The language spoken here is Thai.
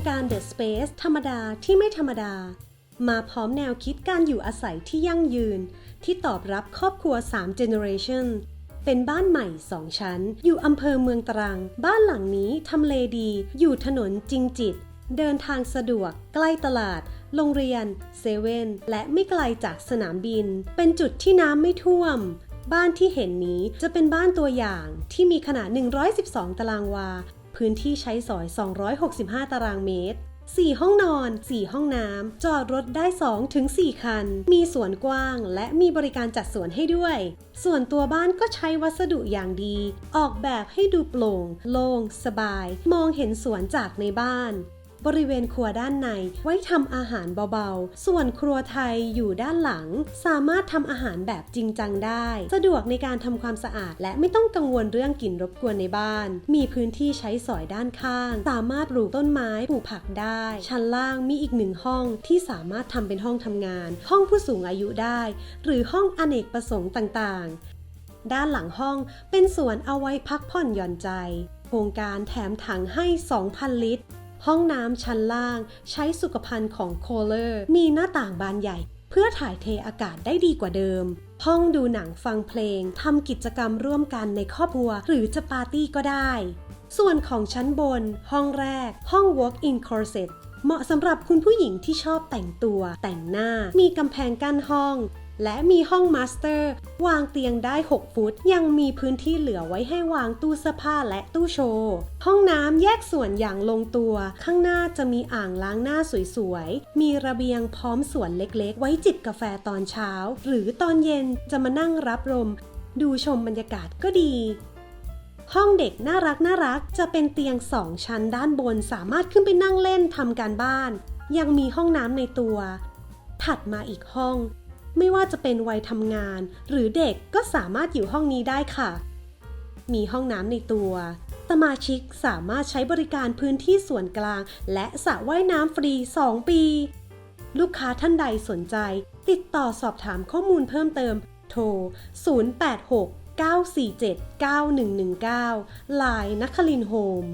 The Space ธรรมดาที่ไม่ธรรมดา มาพร้อมแนวคิดการอยู่อาศัยที่ยั่งยืน ที่ตอบรับครอบครัว 3 generation เป็นบ้านใหม่ 2 ชั้น อยู่อำเภอเมืองตรัง บ้านหลังนี้ทำเลดี อยู่ถนนจิงจิต เดินทางสะดวก ใกล้ตลาด โรงเรียน เซเว่น และไม่ไกลจากสนามบิน เป็นจุดที่น้ำไม่ท่วมบ้านที่เห็นนี้จะเป็นบ้านตัวอย่างที่มีขนาด 112 ตารางวา พื้นที่ใช้สอย 265 ตารางเมตร 4 ห้องนอน 4 ห้องน้ำ จอดรถได้ 2 ถึง 4 คัน มีสวนกว้างและมีบริการจัดสวนให้ด้วย ส่วนตัวบ้านก็ใช้วัสดุอย่างดี ออกแบบให้ดูโปร่ง โล่ง สบาย มองเห็นสวนจากในบ้าน บริเวณครัวด้านใน ไว้ทำอาหารเบาๆ ส่วนครัวไทยอยู่ด้านหลัง สามารถทำอาหารแบบจริงจังได้ สะดวกในการทำความสะอาด และไม่ต้องกังวลเรื่องกลิ่นรบกวนในบ้าน มีพื้นที่ใช้สอยด้านข้าง สามารถปลูกต้นไม้ปลูกผักได้ ชั้นล่างมีอีกหนึ่งห้องที่สามารถทำเป็นห้องทำงาน ห้องผู้สูงอายุได้ หรือห้องอเนกประสงค์ต่างๆ ด้านหลังห้องเป็นสวนเอาไว้พักผ่อนหย่อนใจ โครงการแถมถังให้ 2,000 ลิตร ห้องน้ำชั้นล่าง ใช้สุขภัณฑ์ของโคเลอร์ มีหน้าต่างบานใหญ่ เพื่อถ่ายเทอากาศได้ดีกว่าเดิม ห้องดูหนังฟังเพลงทำกิจกรรมร่วมกันในครอบครัว หรือจะปาร์ตี้ก็ได้ ส่วนของชั้นบน ห้องแรก ห้อง walk-in closet เหมาะสำหรับคุณผู้หญิงที่ชอบแต่งตัว แต่งหน้า มีกำแพงกั้นห้อง และมีห้องมาสเตอร์ วางเตียงได้ 6 ฟุต ยังมีพื้นที่เหลือไว้ให้วางตู้เสื้อผ้าและตู้โชว์ ห้องน้ำแยกส่วนอย่างลงตัว ข้างหน้าจะมีอ่างล้างหน้าสวยๆ มีระเบียงพร้อมสวนเล็กๆ ไว้จิบกาแฟตอนเช้า หรือตอนเย็นจะมานั่งรับลม ดูชมบรรยากาศก็ดีห้องเด็กน่ารักน่ารักจะเป็นเตียงสองชั้นด้านบนสามารถขึ้นไปนั่งเล่นทำการบ้าน ยังมีห้องน้ำในตัว ถัดมาอีกห้อง ไม่ว่าจะเป็นวัยทำงาน หรือเด็กก็สามารถอยู่ห้องนี้ได้ค่ะ มีห้องน้ำในตัว สมาชิกสามารถใช้บริการพื้นที่ส่วนกลาง และสระว่ายน้ำฟรี 2 ปี ลูกค้าท่านใดสนใจ ติดต่อสอบถามข้อมูลเพิ่มเติม โทร 086 947 9119 ลายนัคลินโฮม